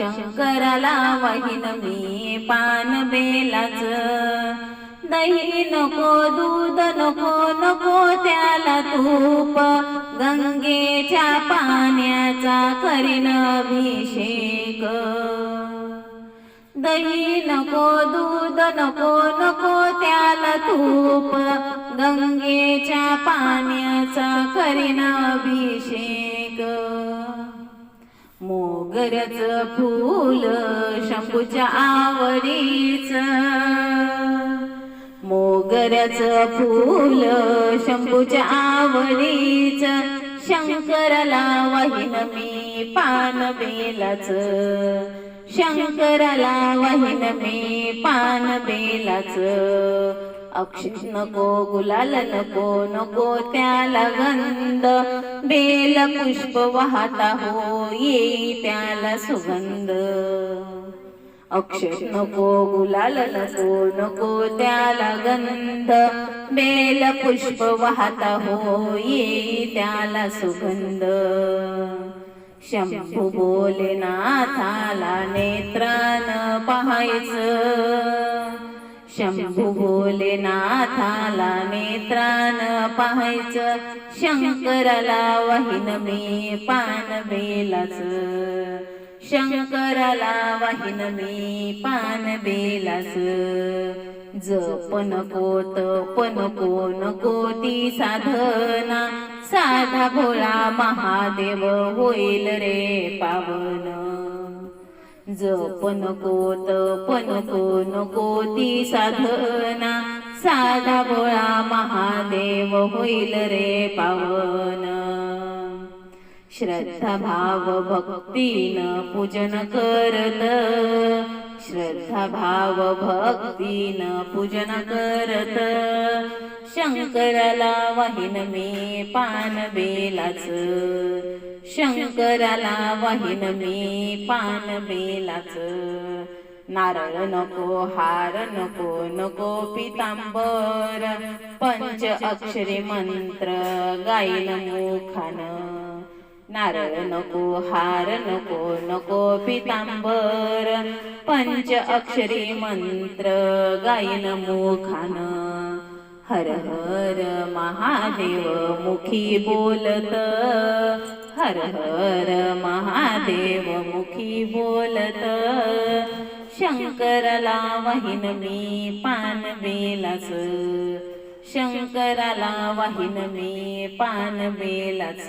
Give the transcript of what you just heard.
शंकराला वाहिन मी पान बेलाच. दही नको दूध नको नको त्याला तूप. गंगेच्या पाण्याचा करीन अभिषेक. दही नको दूध नको नको त्याला तूप. गंगेच्या पाण्याचा करीन अभिषेक. मोगरच फूल शंभूच्या आवडीच. मोगरच फूल शंभूच्या आवडीच. शंकराला वाहिन मी पान बेलाच. शंकराला वाहिन मी पान बेलाच. अक्षित नको गुलाल नको नको त्याला गंध. बेल पुष्प वाहता हो त्याला सुगंध. अक्षत नको गुलाल नको नको त्याला गंध. बेल पुष्प वाहता हो ये त्याला सुगंध. शंभू बोले नाथाला नेत्रान पाहायचं. शंभू भोलेनाथाला नेत्रान पाहायचं. शंकराला वाहिन मी पान बेलाच. शंकराला वाहिन मी पान बेलाच. जप पण कोत पण नको ती साधना. साधा भोळा महादेव होईल रे पावन. जप कोत पण नको नको ती साधना साधा गोळा महादेव होईल रे पावन. श्रद्धा भाव भक्तीन पूजन करत श्रद्धा भाव भक्तीन पूजन करत. शंकराला वाहिन मी पान बेलाच. शंकराला वाहिन मी पान बेलाच. नारळ नको हार नको नको पितांबर. पंच अक्षरी मंत्र गायन मुखानं. नारळ नको हार नको नको पितांबर. पंच अक्षरी मंत्र गायन मुखान हर हर महादेव मुखी बोलत. हर हर महादेव मुखी बोलत. शंकराला वाहिन मी पान बेलाच शंकराला वाहिन मी पान बेलाच